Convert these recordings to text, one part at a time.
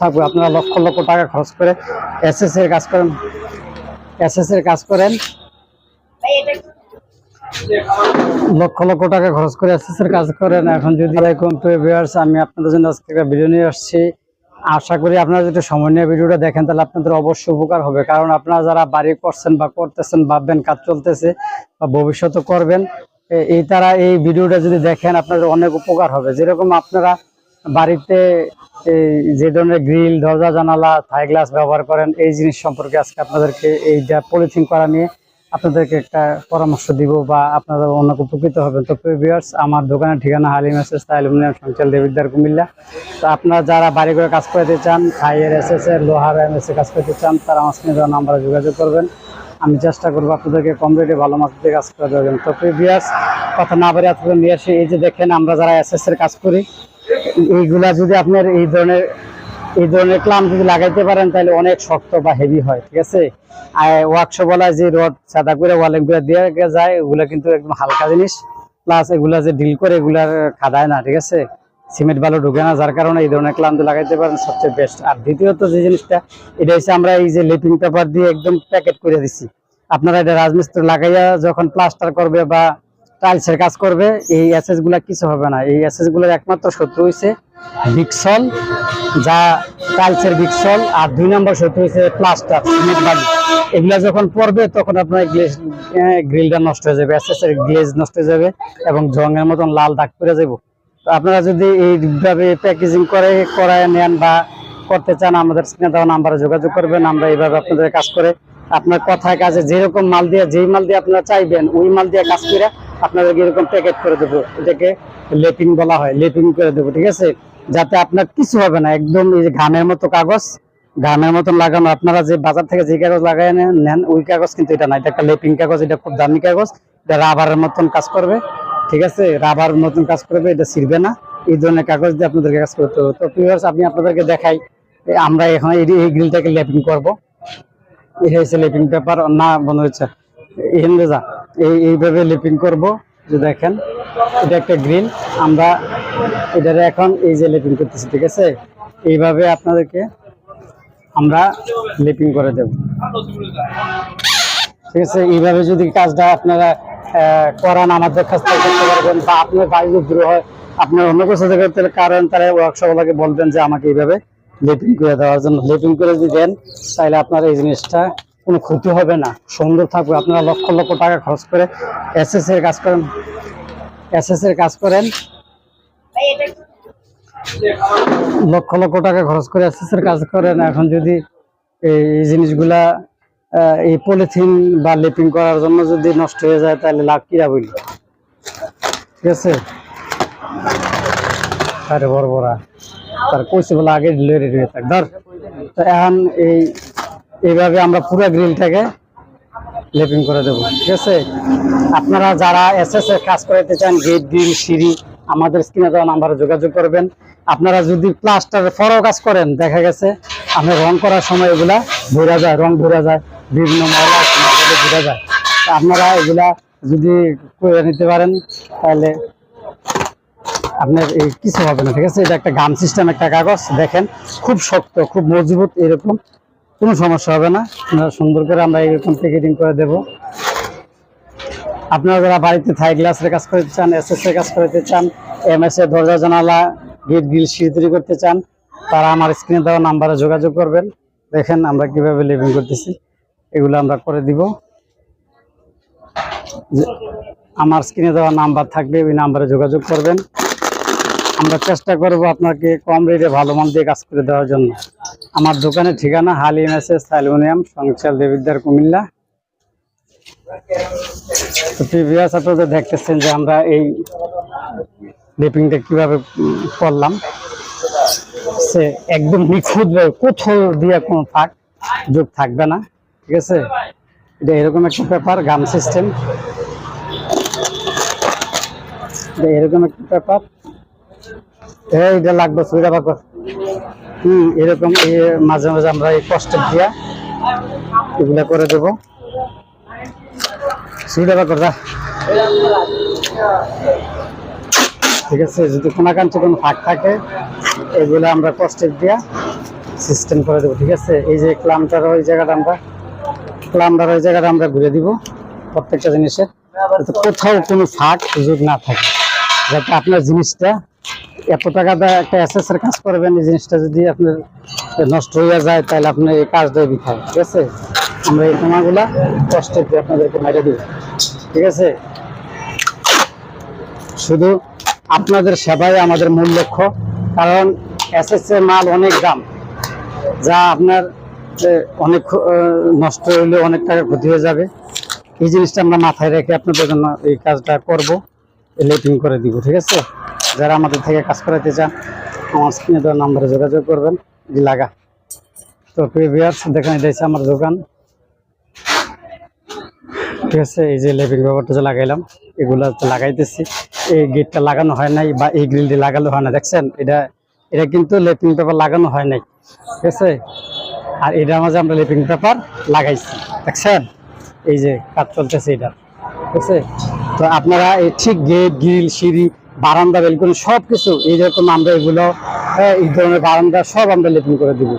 থাকবে। আপনারা লক্ষ লক্ষ টাকা খরচ করে এসএস এর কাজ করেন। এসএস এর কাজ করেন। লক্ষ লক্ষ টাকা খরচ করে এসএস এর কাজ করেন। এখন যদি ভিউয়ার্স আমি আপনাদের জন্য আজকে একটা ভিডিও নিয়ে আসছি। আশা করি আপনারা যদি সময় নিয়ে ভিডিওটা দেখেন, তাহলে আপনাদের অবশ্যই উপকার হবে। কারণ আপনারা যারা বাড়ি করছেন বা করতেছেন, ভাববেন কাজ চলতেছে বা ভবিষ্যতে করবেন এই তারা এই ভিডিওটা যদি দেখেন, আপনাদের অনেক উপকার হবে। যেরকম আপনারা বাড়িতে যে ধরনের গ্রিল, দরজা, জানালা থাই গ্লাস ব্যবহার করেন, এই জিনিস সম্পর্কে আজকে আপনাদেরকে এই যা পলিথিন করা নিয়ে আপনাদেরকে একটা পরামর্শ দিব বা আপনারা অনেক উপকৃত হবেন। তো ভিউয়ার্স আমার দোকানের ঠিকানা হালিম এসএস অ্যালুমিনিয়াম সঞ্চাল দেবিদ্যার কুমিল্লা তো আপনারা যারা বাড়ি করে কাজ করতে চান খাইয়ের এসএস এর, লোহার এমএস কাজ করতে চান, তারা আমার সঙ্গে দেওয়া নাম্বারে যোগাযোগ করবেন। আমি চেষ্টা করব আপনাদেরকে কম রেটে ভালো মাছ দিয়ে কাজ করে দেবেন তো প্রিভিয়াস কথা না বাড়ি আপনাদের নিয়ে আসি। এই যে দেখেন, আমরা যারা এসএস এর কাজ করি এইগুলা যদি আপনার এই ধরনের এই ধরনের ক্লাম যদি লাগাইতে পারেন, তাহলে অনেক শক্ত বা হেভি হয়, ঠিক আছে? আর ওয়ার্কশপ বলা যে রড সাদা করে ওয়ালিং করে দিয়ে যায় এগুলা কিন্তু একদম হালকা জিনিস। প্লাস এগুলা যে ডিল করে, এগুলার খাদায় না, ঠিক আছে? সিমেন্ট ভালো ঢুকে না, যার কারণে এই ধরনের ক্লান্ত লাগাইতে পারেন সবচেয়ে বেস্ট আর দ্বিতীয়ত যে জিনিসটা, এটা হচ্ছে আমরা এই যে লেপিং পেপার দিয়ে একদম প্যাকেট করে দিচ্ছি আপনারা এটা রাজমিস্ত্রি লাগাইয়া যখন প্লাস্টার করবে বা টাইলসের কাজ করবে, এই অ্যাসেসগুলা কিছু হবে না। এই অ্যাসেসগুলোর একমাত্র শত্রু হয়েছে ভিক্সল যা টাইলসের ভিক্সল আর দুই নম্বর শত্রু হয়েছে প্লাস্টার সিমেন্ট বালি। এগুলা যখন পড়বে, তখন আপনার গ্লেজ গ্রিলটা নষ্ট হয়ে যাবে অ্যাসেস এর গ্লেজ নষ্ট হয়ে যাবে এবং জঙের মতন লাল দাগ পড়ে যাব। তো আপনারা যদি এইভাবে প্যাকেজিং করে, করায় নেন বা করতে চান, আমাদের স্ক্রিনে দেওয়া নাম্বারে যোগাযোগ করবেন, আমরা এইভাবে আপনাদের কাজ করে, আপনার কথায় কাজে যেরকম মাল দিয়ে, যেই মাল দিয়ে আপনারা চাইবেন, ওই মাল দিয়ে কাজ করে আপনাদেরকে এরকম প্যাকেট করে দেবো। এটাকে লেপিং বলা হয় লেপিং করে দেবো, ঠিক আছে? যাতে আপনার কিছু হবে না, একদম এই যে ঘামের মতো কাগজ, ঘামের মতন লাগানো। আপনারা যে বাজার থেকে যে কাগজ লাগাই নেন ওই কাগজ কিন্তু এটা না। এটা একটা লেপিং কাগজ, এটা খুব দামি কাগজ। এটা রাবারের মতন কাজ করবে, ঠিক আছে? রাবার মতন কাজ করবে, এটা ছিড়বে না। এই ধরনের কাগজ দিয়ে আপনাদেরকে কাজ করতে হবে। তো প্রিয়ার্স আমি আপনাদেরকে দেখাই আমরা এখন এই গ্রিলটাকে লেপিং করব। এটা হচ্ছে লেপিং পেপার, না, মনে হচ্ছে এখানে যা। এই এইভাবে লিপিং করব, যে দেখেন, এটা একটা গ্রিল আমরা এটারে এখন এই যে লেপিং করতেছি, ঠিক আছে? এইভাবে আপনাদেরকে আমরা লিপিং করে দেব। ঠিক আছে? এইভাবে যদি কাজটা আপনারা করান আমাদের কাছ থেকে করতে পারবেন, বা আপনার বাড়ি দূরে হয়, আপনার অন্য কিছু থেকে করতে কারণ তারা ওয়ার্কশপগুলোকে বলবেন যে আমাকে এইভাবে লেপিং করে দেওয়ার জন্য। লেপিং করে যদি দেন, তাহলে আপনার এই জিনিসটা কোনো ক্ষতি হবে না। সুন্দর থাকবে। আপনারা লক্ষ লক্ষ টাকা খরচ করে এসএস এর কাজ করেন। এসএস এর কাজ করেন। লক্ষ লক্ষ টাকা খরচ করে এসএস এর কাজ করেন। এখন যদি এই জিনিসগুলা এই পলিথিন বা লেপিং করার জন্য যদি নষ্ট হয়ে যায়, তাহলে লাভ কিরা বলি ঠিক আছে? আরে বড় বড়। তার কইছে বলে আগে রেডি হয়ে থাক। ধর। এখন এই এইভাবে আমরা পুরো গ্রিলটাকে লেপিং করে দেবো, ঠিক আছে? আপনারা যারা এস এস এর কাজ করাতে চান গেট গ্রিল সিঁড়ি, আমাদের স্ক্রিনে দেওয়া নাম্বারে যোগাযোগ করবেন। আপনারা যদি প্লাস্টার ফরও কাজ করেন, দেখা গেছে আপনি রং করার সময় এগুলা ভরা যায়, রং ভরা যায়, বিভিন্ন ময়লা ভরা যায়। আপনারা এগুলা যদি করে নিতে পারেন, তাহলে আপনার এই কিছু হবে না, ঠিক আছে? এটা একটা গাম সিস্টেম একটা কাগজ, দেখেন, খুব শক্ত, খুব মজবুত, এরকম কোনো সমস্যা হবে না। আপনারা সুন্দর করে আমরা এরকম প্যাকেটিং করে দেব। আপনারা যারা বাড়িতে থাই গ্লাসের কাজ করতে চান এসএস এর কাজ করতে চান এম এস এর দরজা, জানালা গেট গ্রিল সিঁড়ি তৈরি করতে চান, তারা আমার স্ক্রিনে দেওয়া নাম্বারে যোগাযোগ করবেন। দেখেন আমরা কীভাবে লিভিং করতেছি। এগুলো আমরা করে দিব। আমার স্ক্রিনে দেওয়া নাম্বার থাকবে ওই নাম্বারে যোগাযোগ করবেন। আমরা চেষ্টা করব আপনাকে কম রেটে ভালো মাল দিয়ে কাজ করে দেওয়ার জন্য। আমার দোকানের ঠিকানা হালিম এস এস অ্যালুমিনিয়াম সংচাল দেবিদ্যার কুমিল্লা। প্রিভিয়াস আপনাদের দেখতেছেন যে আমরা এই লিপিংটা কীভাবে করলাম। সে একদম নিখুঁত কোথাও দিয়ে কোনো ফাঁক, যোগ থাকবে না। ঠিক আছে? এটা এরকম একটা পেপার গাম সিস্টেম এটা এরকম একটা পেপার এইটা লাগবে সুবিধা পাকো হম এরকম মাঝে মাঝে আমরা এই কষ্টের দিয়া এগুলা করে দেব। সুবিধা যা। ঠিক আছে, যদি কোনাকাঞ্চে কোনো ফাঁক থাকে, এগুলো আমরা কষ্টের দিয়া সিস্টেম করে দেবো, ঠিক আছে? এই যে ক্লামটার ওই জায়গাটা আমরা ক্লামটার ওই জায়গাটা আমরা ঘুরে দিব প্রত্যেকটা জিনিসের। কোথাও কোনো ফাঁক সুযোগ না থাকে। যাতে আপনার জিনিসটা এত টাকা দিয়ে একটা এসএস এর কাজ করবেন, এই জিনিসটা যদি আপনার নষ্ট হয়ে যায়, তাহলে আপনি এই কাজ দেয় বিখায় ঠিক আছে? আমরা এই কোনাগুলা কষ্ট দিয়ে আপনাদেরকে মেরে দিব, ঠিক আছে? শুধু আপনাদের সেবাই আমাদের মূল লক্ষ্য, কারণ এসএস এর মাল অনেক দাম, যা আপনার অনেক নষ্ট হইলে অনেক টাকা ক্ষতি হয়ে যাবে। এই জিনিসটা আমরা মাথায় রেখে আপনাদের জন্য এই কাজটা করব লেটিং করে দিব, ঠিক আছে? যারা আমাদের থেকে কাজ করাতে চান, আমার স্ক্রিনে দেওয়া নাম্বারে যোগাযোগ করবেন। লাগা। তো প্রিভিয়ার্স দেখেন হচ্ছে আমার দোকান। ঠিক আছে, এই যে লেপিং ব্যাপারটা যে লাগাইলাম, এগুলা লাগাইতেছি। এই গেটটা লাগানো হয় নাই বা এই গ্রিলটি লাগানো হয় না। দেখছেন, এটা এটা কিন্তু লেপিং পেপার লাগানো হয় নাই। ঠিক আছে? আর এটার মাঝে আমরা লেপিং পেপার লাগাইছি। দেখছেন? এই যে কাজ চলতেছে এটা। ঠিক আছে? তো আপনারা এই ঠিক গেট গ্রিল সিঁড়ি বারান্দা বেলকনি সব কিছু এইরকম আমরা এগুলো হ্যাঁ, এই ধরনের বারান্দা সব আমরা লেপিং করে দিব।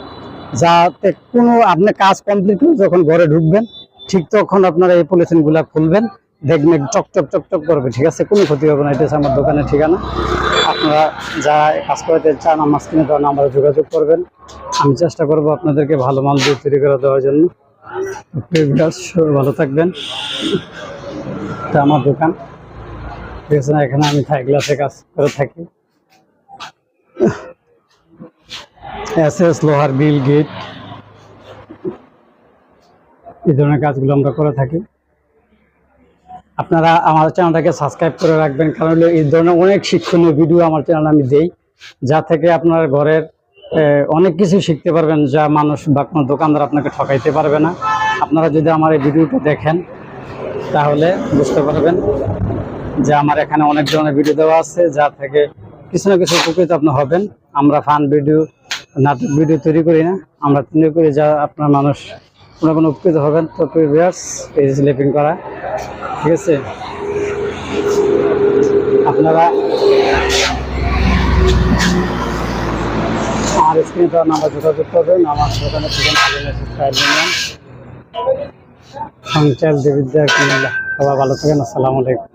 যাতে কোনো আপনি কাজ কমপ্লিট করে যখন ঘরে ঢুকবেন ঠিক তখন আপনারা এই পলিথিনগুলা খুলবেন দেখবেন চক চক চক চক করবে ঠিক আছে? কোনো ক্ষতি হবে না এটা হচ্ছে আমার দোকানের ঠিকানা। আপনারা যারা কাজ করাতে চান আমার স্ক্রিনে দেওয়া নাম্বারে যোগাযোগ করবেন। আমি চেষ্টা করব আপনাদেরকে ভালো মাল দিয়ে তৈরি করে দেওয়ার জন্য। ভালো থাকবেন। এটা আমার দোকান। ঠিক এখানে আমি থাই গ্লাসে কাজ করে থাকি। এস এস লোহার গ্রিল গেট, এই ধরনের কাজগুলো আমরা করে থাকি। আপনারা আমার চ্যানেলটাকে সাবস্ক্রাইব করে রাখবেন, কারণ হলো এই ধরনের অনেক শিক্ষণীয় ভিডিও আমার চ্যানেলে আমি দেই, যা থেকে আপনার ঘরের অনেক কিছু শিখতে পারবেন, যা মানুষ বা কোনো দোকানদার আপনাকে ঠকাইতে পারবে না। আপনারা যদি আমার এই ভিডিওটা দেখেন, তাহলে বুঝতে পারবেন যে আমার এখানে অনেক ধরনের ভিডিও দেওয়া আছে, যা থেকে কিছু না কিছু উপকৃত আপনি হবেন। আমরা ফান ভিডিও নাটক ভিডিও তৈরি করি না। আমরা তৈরি করি যা আপনার মানুষ কোনো কোনো উপকৃত হবেন। তো প্রিভিয়াস এই স্লিপিং করা, ঠিক আছে? আপনারা আমার স্ক্রিনে তো নাম্বার যোগাযোগ করবেন। আমার ইউনিয়ন। সংচাল দেবিদ্যা ভালো থাকেন। আসসালামু আলাইকুম।